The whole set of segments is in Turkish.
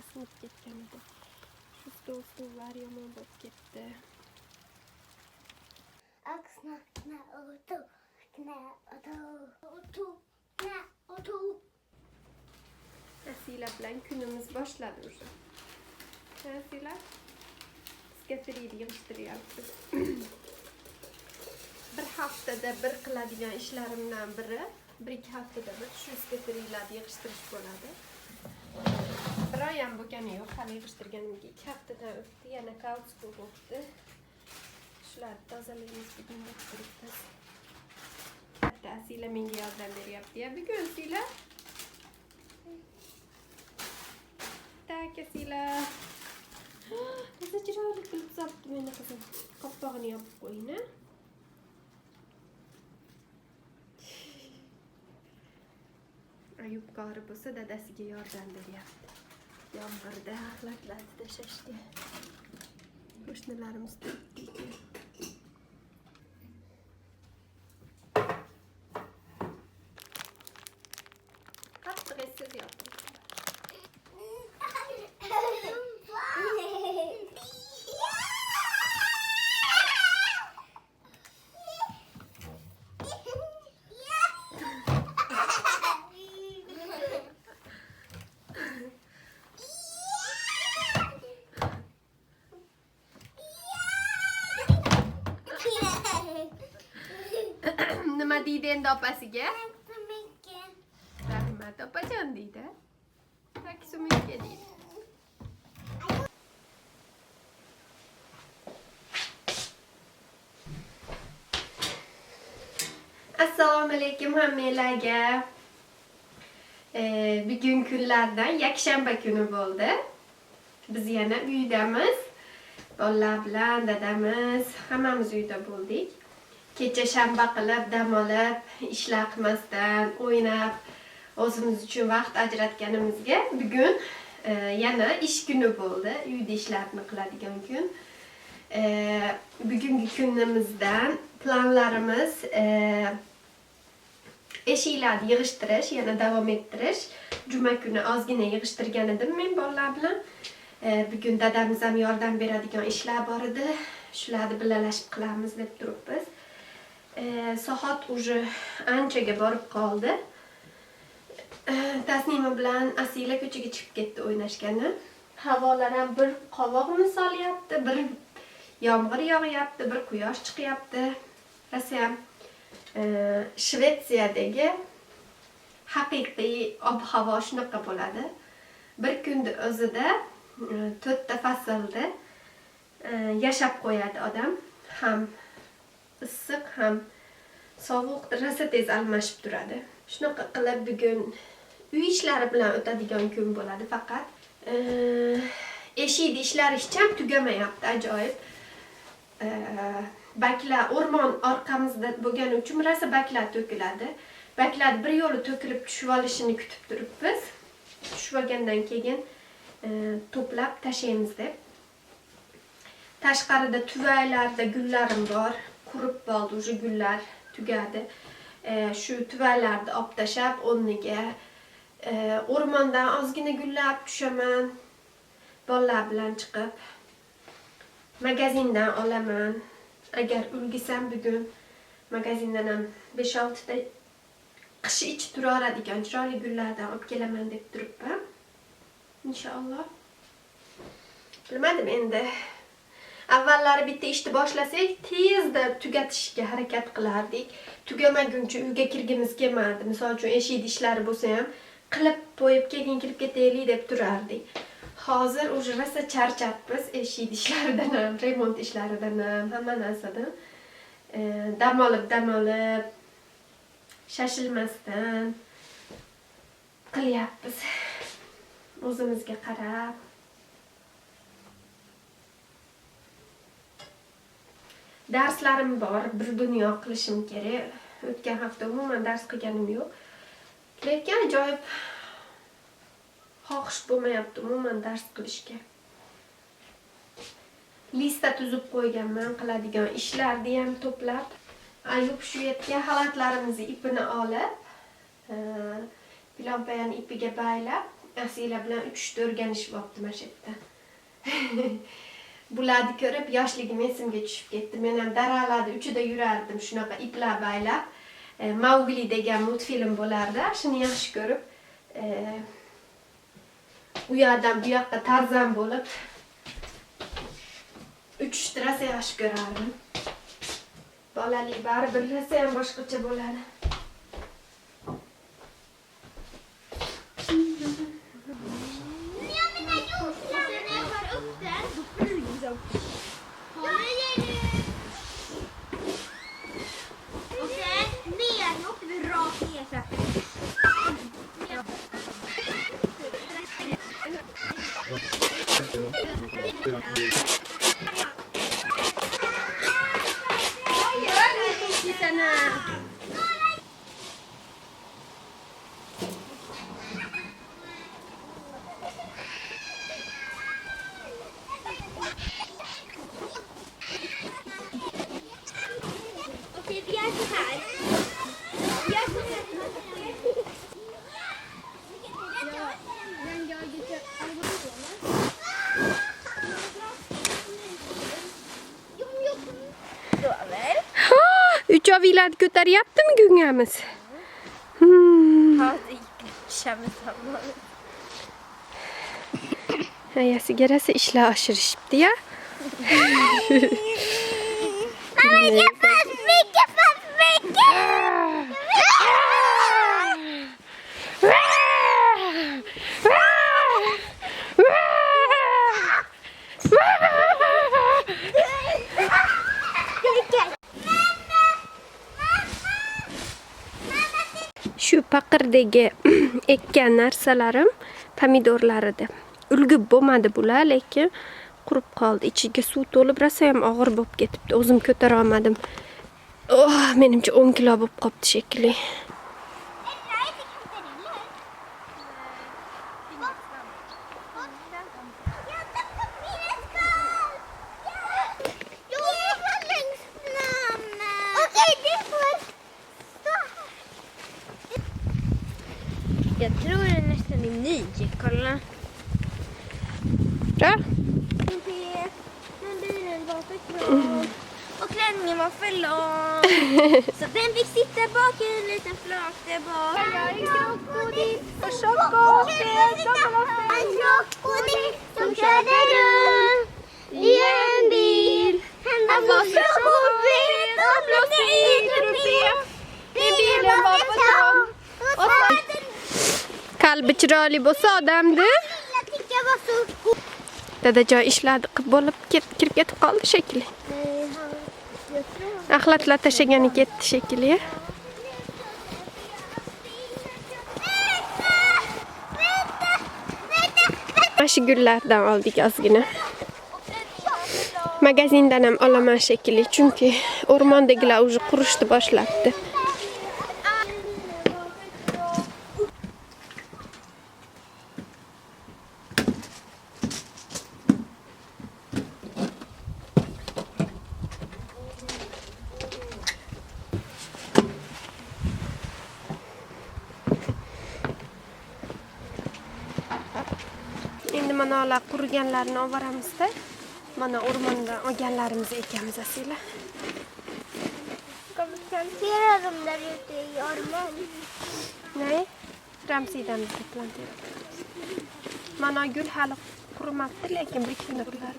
ısınıp getiremedi. Şurada olsunlar yaman bak gitti. Aksına ne oldu? Ne oldu? Oldu. Ne oldu? Nasıl ablan günümüz başladı hocam. Nasıl Skateriyi yığıştırıyoruz. bir haftada bir qiladigan ishlarimdan biri bir ikki haftada bir shu skaterilarni yig'ishtirish bo'ladi ham bo'lgani yo'q hali yig'ishtirganimga ikki haftadan o'tdi yana kautsuk o'tdi shularni tozalaymiz bugun deb turibmiz Bitta asila menga yordam beryapti ya bugun asila Tak asila Nasıl chiroyli qilib tuzatdi meni qizim qopqog'ini yopib qo'ying a ayub qori bo'lsa dadasiga yordam beryapti yomg'irda lakladi tashlashga qo'shnilarimiz turibdi qattiq nima deydi endi opasiga rahmat opajon deydi taksumika deydi assalomu alaykum hammalarga Ee, bugun kunlardan yakshanba kuni bo'ldi. Biz yana uydamiz. Bolalar bilan dadamiz hammamiz uyda bo'ldik kecha shanba qilib dam olib ishlar qilmasdan o'ynab o'zimiz uchun vaqt ajratganimizga bugun e, yana ish kuni bo'ldi uyda ishlarni qiladigan kun E, bugungi kunimizdan planlarimiz e, eshiklarni yig'ishtirish yana davom ettirish juma kuni ozgina yig'ishtirgan edim men bolalar bilan. E, bugun dadamiz ham yordam beradigan ishlar bor edi shularni birgalashib qilamiz deb turibmiz Э, soat уже anchaga borib qoldi. Э, tasnima bilan asila ko'chaga chiqib ketdi o'ynashgani havolar ham bir qovoqni solyapti bir yomg'ir yog'yapti bir quyosh chiqyapti. Rosayam e, shvetsiyadagi haqiqiy ob havo shunaqa bo'ladi. Bir kunni o'zida e, to'rtta faslda e, yashab qo'yadi odam ham. İssiq ham sovuq rosa tez almashib turadi shunaqa qilib bugun uy ishlari bilan o'tadigan kun bo'ladi faqat. Eshikni ishlari hech ham tugamayapti ajoyib baklar o'rmon orqamizda bo'lgani uchun rosa baklar to'kiladi baklar bir yo'li to'kilib tushib olishini kutib turibmiz tushib olgandan keyin to'plab tashlaymiz deb tashqarida tuvaylarda gullarim kurup balducu güller tügədi. E, ee, şu tüvələrdə apdaşab onniga. E, ee, ormandan azgina gullar tushaman. Bolalar bilan chiqib magazindan olaman. Agar ulgisam bugun magazindan ham 5-6 ta qishi ichi turadigan chiroyli gullardan olib kelaman deb turibman. Inshaalloh. Bilmadim endi. Avvallari bitta ishni boshlasak tezda tugatishga harakat qilardik. Tugamaguncha uyga kirgimiz kelmadi. Misol uchun eshik ishlari bo'lsa ham qilib qo'yib keyin kirib ketaylik deb turardik. Hozir уже rosa charchabmiz eshik ishlaridan ham remont ishlaridan ham hamma narsadan. Э, dam olib dam olib shashilmasdan qilyapmiz. O'zimizga qarab. Darslarim bor bir dunyo qilishim kerak o'tgan hafta umuman dars qilganim yo'q lekin ajoyib xohish bo'lmayapti umuman dars qilishga lista tuzib qo'yganman qiladigan ishlarni ham to'plab ayub shu yerga xalatlarimizni ipini olib e, pilompayani ipiga baylab Asila bilan 3 o'rganishib olibdi mana shu yerda. Bularni ko'rib yoshligim esimga tushib ketdi. Men ham daralarda uchida yurardim shunaqa iplar baylab. E, Mowgli degan multfilm bo'lardi. Shuni yaxshi ko'rib e, u yoqdan bu yoqqa tarzan bo'lib uchishtirasa yaxshi ko'rardim. Bolalik baribir rosa ham boshqacha bo'ladi. Uchoviylarni ko'taryaptimi gungamiz? Hmm. Hozir tushamiz hamon. Ayasiga rosa ishlar oshirishibdi-ya. Mamma, fast Shu paqirdagi ekkan narsalarim pomidorlar edi. Ulgib bo'lmadi bular, lekin qurib qoldi. Ichiga suv to'lib rosa ham og'ir bo'lib ketibdi. O'zim ko'tara olmadim. Oh, menimcha 10 kilo bo'lib qopti shekilli. En liten där bak. Jag är krokodil och chokodil En krokodil som körde runt i en bil. Han var så chockad och blåste i trumpen. Bilen var. Och så Qalbi chiroyli bo'lsa odamni dadajon ishlarni qilib bo'lib kirib ketib qoldi shekilli. Axlatlar tashlagani ketdi shekilli. aşigüllərdən aldıq yazgını. Magazindanam alaman şəkili, çünki orman dəqilə ucu quruşdu başladı. Ular quriganlarini olib boramizda. Mana o'rmondan olganlarimiz ekanmiz asila. Ute i ormen? Nej, framsidamizda planteramiz. Mana gul hali qurimabdi, lekin bir kunda bular.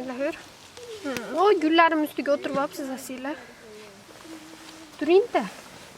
Eller hur? Mm. Oy, gullarim ustiga o'tirib olibsiz asila. Turing-da.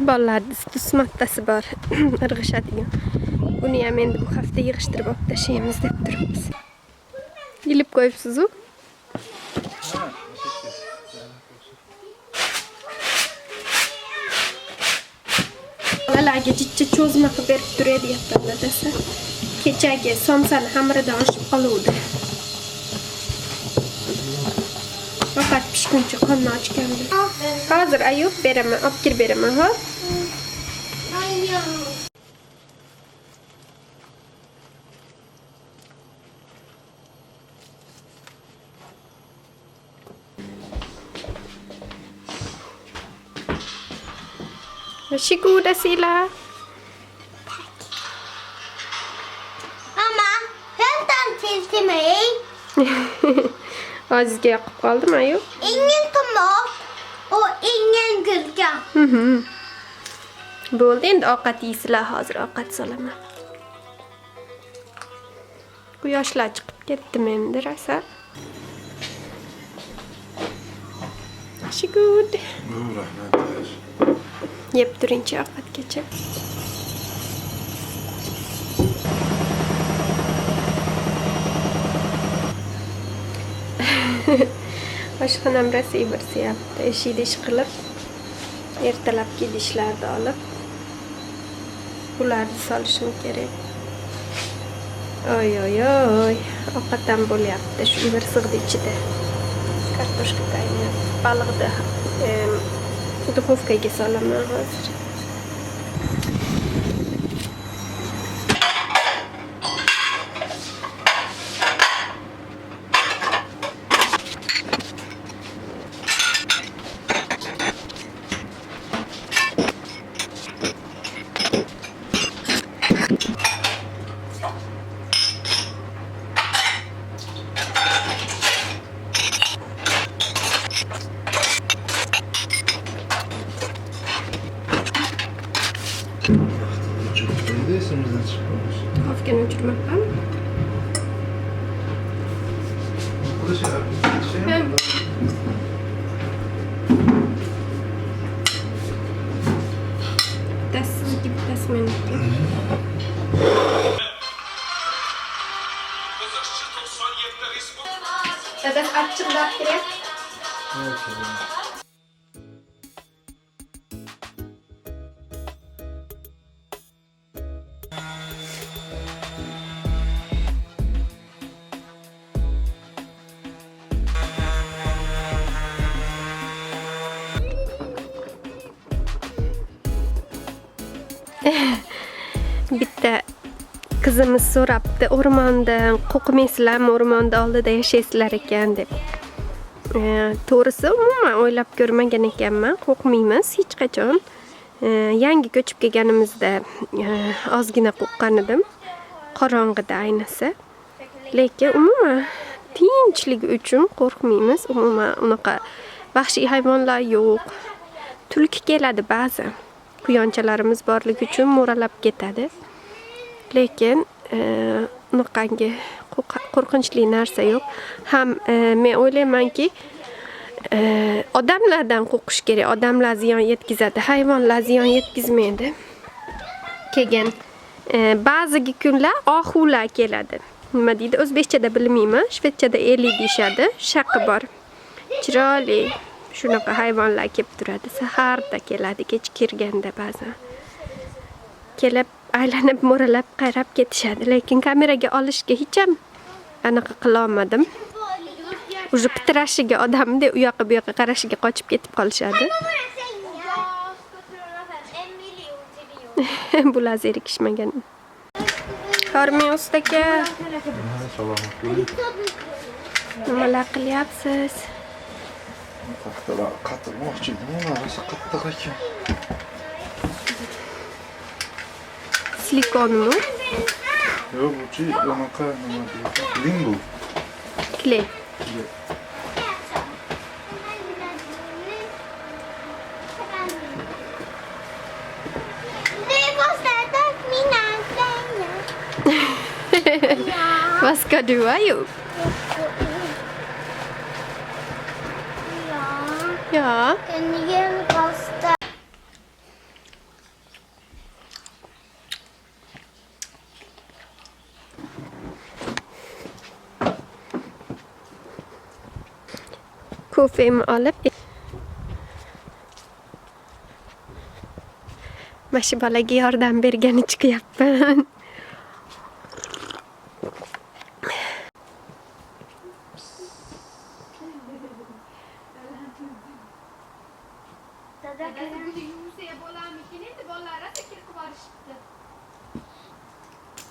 bolalarni stus bor irg'ishadigan buni ham endi bu hafta yig'ishtirib olib tashlaymiz deb turibmiz ilib qo'yibsizu bolalarga jichcha cho'zma qilib berib turadi deyapman dadasi kechagi somsani xamiridan oshib qoluvdi ovqat pishguncha qonni ochgandi hozir ayub beraman olib kirib beraman hop Varsågoda Silla. Mamma, hämta en till till mig. Azizga yoqib qoldimi ayub? Ingen tomat och ingen gurka. Mhm. Bo'ldi endi ovqat yeysizlar hozir ovqat solaman. Quyoshlar chiqib ketdimi endi rosa? Bu rahmat. Yeb turingchi ovqatgacha. Oshxonam rosa yursyapti. Ish idish qilib, ertalabki idishlarni olib, ularni solishim kerak. Oy oy oy, ovqat ham bo'lyapti shu ivirsig'ni ichida. Kartoshka tayyor Baliqni em, duxovkaga solaman hozir. Bu da şey, şey Hem- yapmadı. Bittasi sizniki, bittasi meniki. Dadasi achchiqlab qizimiz so'rabdi o'rmondan qo'rqmaysizlarmi o'rmonda oldida yashaysizlar ekan deb. E, to'g'risi umuman o'ylab ko'rmagan ekanman qo'rqmaymiz hech qachon. E, yangi ko'chib kelganimizda e, ozgina qo'rqqan edim qorong'ida ayniqsa lekin umuman tinchlik uchun qo'rqmaymiz umuman unaqa vahshiy hayvonlar yo'q. Tulki keladi ba'zan quyonchalarimiz borligi uchun mo'ralab ketadi lekin e, unaqangi qo'rqinchli narsa yo'q. Ham e, men o'ylaymanki e, odamlardan qo'rqish kerak. Odamlar ziyon yetkazadi hayvonlar ziyon yetkazmaydi. Keyin e, ba'zi kunlar ohular keladi. Nima deydi? O'zbekchada bilmayman shvedchada eli deyishadi. Shaqi bor. Chiroyli shunaqa hayvonlar kelib turadi. Saharda keladi kech kirganda ba'zan. Kelib aylanib mo'ralab qarab ketishadi. Lekin kameraga olishga hech ham anaqa qilolmadim уже pitirashiga odamni u yoqqa bu yoqqa qarashiga qochib ketib qolishadi bular zerikishmagan hormang ustaka Salomat bo'ling. nimalar qilyapsiz Taxtalar qatirmoqchi edim, narsa qattiq ekan. silikon mu? Yok bu çiğ makarna Klim bu. Klim. Vad ska du ha gjort? Ja. ja. Kofemi olib mana shu bolaga yordam bergani chiqyapman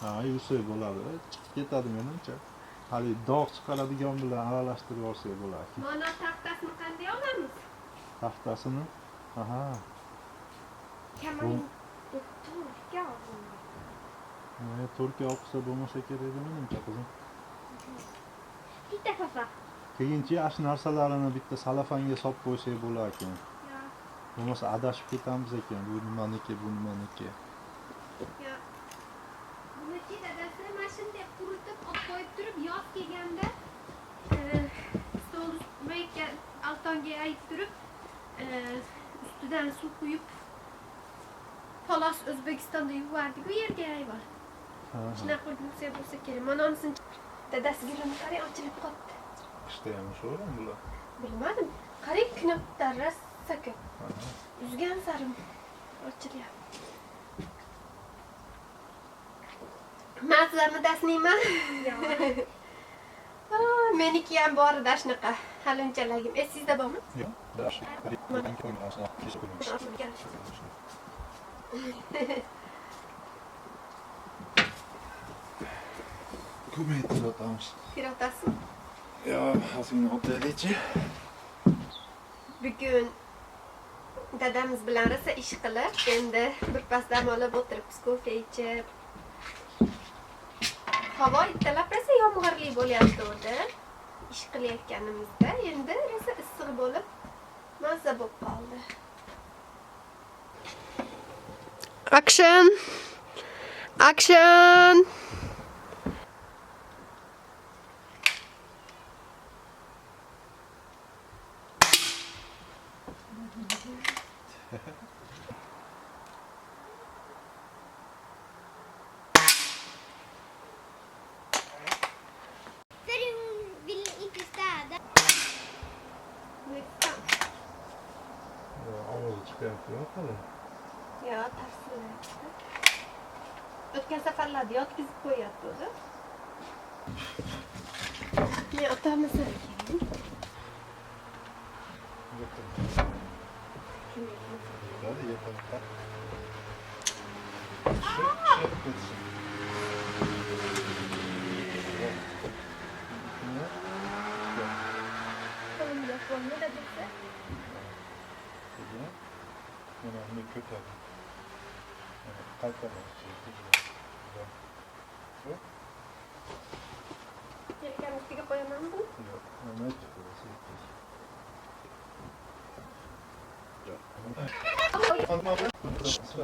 Ha, yursak bo'ladi. Chiqib ketadi menimcha. Hali dog' chiqaradigan bilan aralashtirib olsak bo'ladi. mana taxtasini qanday olamiz Taxtasini. Aha. E, Turkiya o'qisa bo'lmasa kerak edi menimcha qizim. Titta pappa. Keyinchi shu narsalarini bitta salafanga solib qo'ysak bo'lar ekan. Bo'lmasa adashib ketamiz ekan. Bu nimaniki, bu nimaniki. Buniki dadasi mana shunday quritib olib qo'yib yoz kelganda stol ustma altonga aytib turib e, ustidan suv quyib xolos o'zbekistonda yuvardik u yerga ayvor Ha, ha. shunaqa qilib yursa bo'lsa kerak mana unisini dadasi gulini qarang ochilib qolibdi Qishda ham shular bular. bilmadim qarang knopda rosa ko'p Aha. uzgan sarin ochilyapti mazami dasniyman Ah, meniki ham bor edi shunaqa halimchalagim esingizda bormi Yo'q, ko'ngil osmoq, kesib qo'ymish. Ko'payib uzatamiz. pirotasmi Yo, ozgina o'taylikchi. bugun dadamiz bilan rosa ish qilib endi birpas dam olib o'tiribmiz kofe ichib havo ertalab rosa yomg'irli bo'lyapti o'zi ish qilayotganimizda endi rosa issiq bo'lib mazza bo'lib qoldi action action o'tgan safarlarda yotkizib qo'yyapti o'zi men Har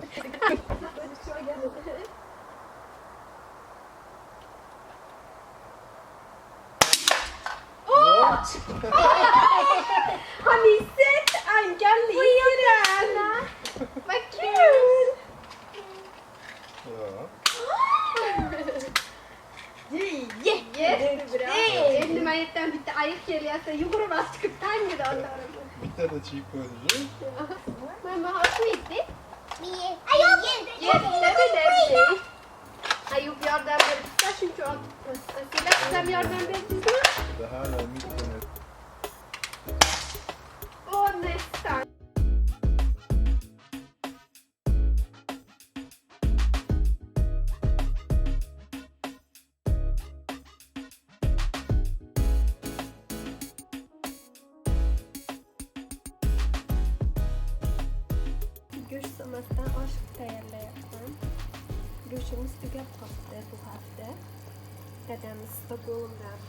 ni sett Ankan ligger den? Vad kul! Ja. Jättebra! Endi man yerdan bitta ayiq kelyapsa yugurib olib chiqib tangidan onlarni. Bittada chiyib qo'ydi. Mamma har smidigt. Nej, jag vill Jättelämpligt. Ayub yordam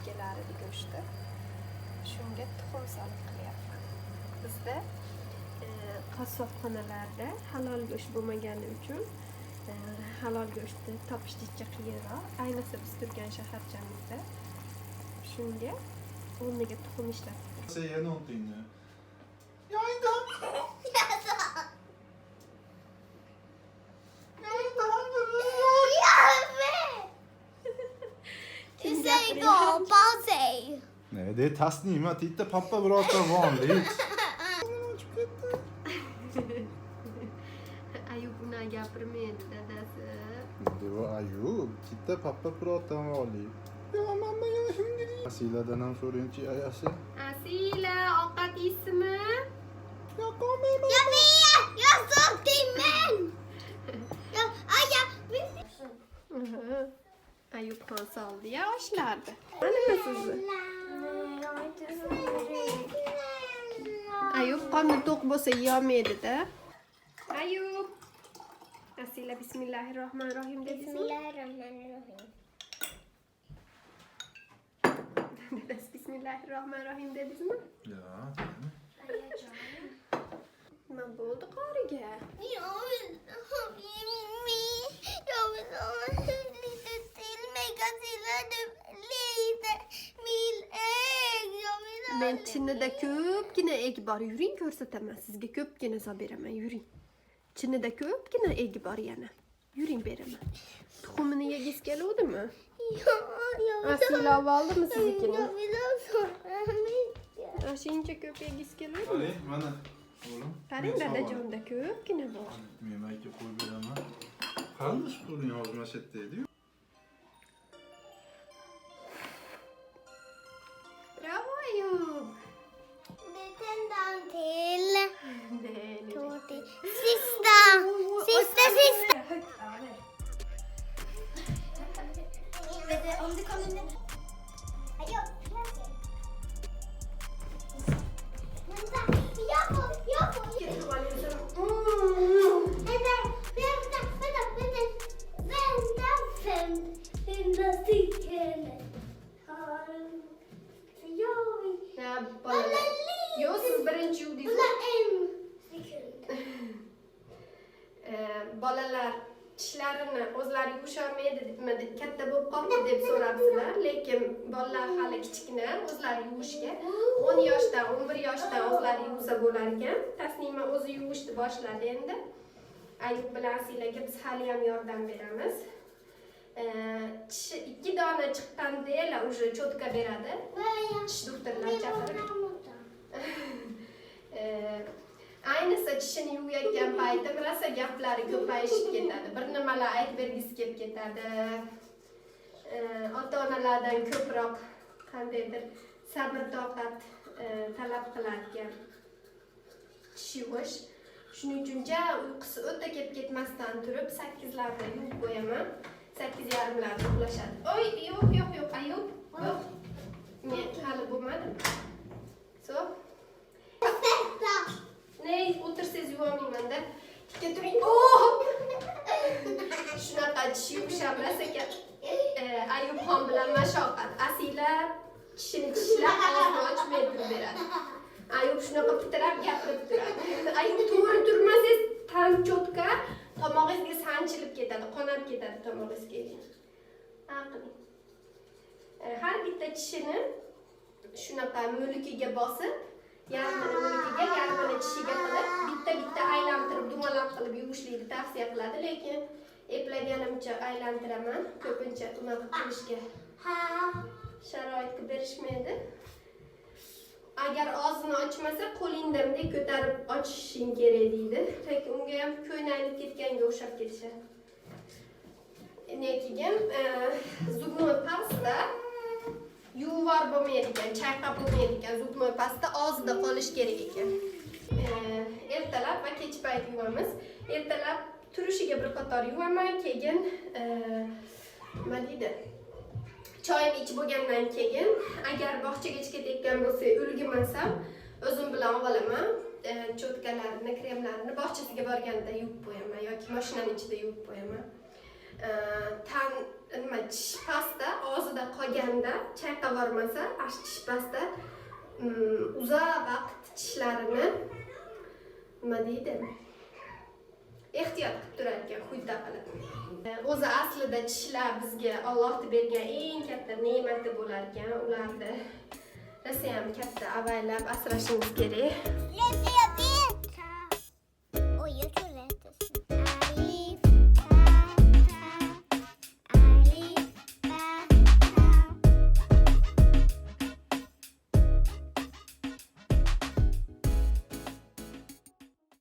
Kelar edi go'shtni. Shunga tuxum solib qilyapman. Bizda qassobxonalarda halol go'sht bo'lmagani uchun halol go'shtni topish juda qiyinroq. Ayniqsa biz turgan shaharchamizda. Shunga o'rniga tuxum ishlatdik. Är Tasnima, titta pappa pratar vanligt. Ayub buni gapirmaydi dadasi. Var Ayub, titta pappa pratar vanligt. Ja mamma är hungrig. Asiladan ham so'raychi ayasi. Asila, ovqat yeysizmi? Såg timmen! Jag, aj, jag, Ayub xon soldi ya oshlardi. Manimi sizni? Ayub qonni to'q bo'lsa yeyolmaydida. Ayub. Asila bismillahirrohmanirrohim dedingizmi? Bismillahirrahmanirrahim. Dadasi bismillahirrohmanirrohim dedingizmi? Ja, Nima bo'ldi qoriga? Jag vill ha mer. Jag Men chinida ko'pgina egg bor. Yuring ko'rsataman. Sizga ko'pgina solib beraman. Yuring. Chinida ko'pgina egg bor yana. Yuring beraman. Tuxumini yegiz keluvdimi? Asila olib oldimi siznikini? Mycket. Shuncha ko'p yegiz keluvdimi? Mana. Oğlum. Qarang dadajonda ko'pgina bor. Men mayka qo'yib beraman. Qanday qo'ling yozma deydi-yu. Ja, bolalar. Yo'q, siz birinchi en sekund. Eh, bolalar tishlarini o'zlari yuvisholmaydi katta bo'lib qoldi deb so'rabsizlar. Lekin bolalar hali kichkina o'zlari yuvishga 10 yoshdan 11 yoshdan o'zlari yuvsa bo'lar ekan. Tasnima o'zi yuvishni boshladi endi. Ayub bilan asilaga biz haliyam yordam beramiz tishi ikki dona chiqqandela уже cho'tka beradi tish doktorlar chaqirib ayniqsa tishini yuvayotgan paytim rosa gaplari ko'payishib ketadi bir nimalar aytib bergisi kelib ketadi ota onalardan ko'proq qandaydir? Sabr toqat eh, talab qilarkan. Tish yuvish shuning uchun ja uyqusi o'ta kelib ketmasdan turib sakkizlarda yuvib qo'yaman sakkiz yarimlarda uxlashadi oy yo'q yo'q yo'q ayub yo'q men hali bo'lmadi so! Nej, o'tirsangiz yuvolmaymanda. Tikka turing. Oh! Shunaqa tish yuvisham rosa ekan. Eh, Ayubxon bilan mashoqqat. Asila tishini tishlab og'zini ochmay turib beradi. Ayub shunaqa pitirab gapirib turadi. Ayub to'g'ri turmasangiz tan cho'tka tomog'ingizga sanchilib ketadi, qonab ketadi tomog'ingizga. Eh, Har bitta tishini shunaqa mo'likiga bosib yarmini mo'likiga yarmini tishiga qilib bitta bitta aylantirib dumalab qilib yuvishlikni tavsiya qiladi. Lekin eplaganimcha aylantiraman ko'pincha unaqa qilishga sharoit berishmaydi agar og'zini ochmasa qo'lingda bunday ko'tarib ochishing kerak deydi lekin unga ham ko'ynaklik ketganga o'xshab ketishadi keyin zubnoy pasta yuvvar bo'lmaydi ekan chayqab bo'lmaydi ekan zubnoy pasta og'zida qolishi kerak ekan ertalab va kech payt yuvamiz. Ertalab turishiga bir qator yuvaman keyin eh, nima deydi choyni ichib bo'lgandan keyin agar bog'chaga ketayotgan bo'lsa ulgurmasam o'zim bilan olaman cho'tkalarini kremlarini bog'chasiga borganda yuvib qo'yaman yoki mashinani ichida yuvib qo'yaman Eh, tan nima tish pasta og'zida qolganda chayqab yubormasa ash tish pasta uzoq vaqt tishlarini nima deydi ehtiyot qilib turar ekan xudda qilib o'zi aslida tishlar bizga Alloh bergan eng katta ne'mati bo'lar ekan ularni rosayam katta avaylab asrashingiz kerak.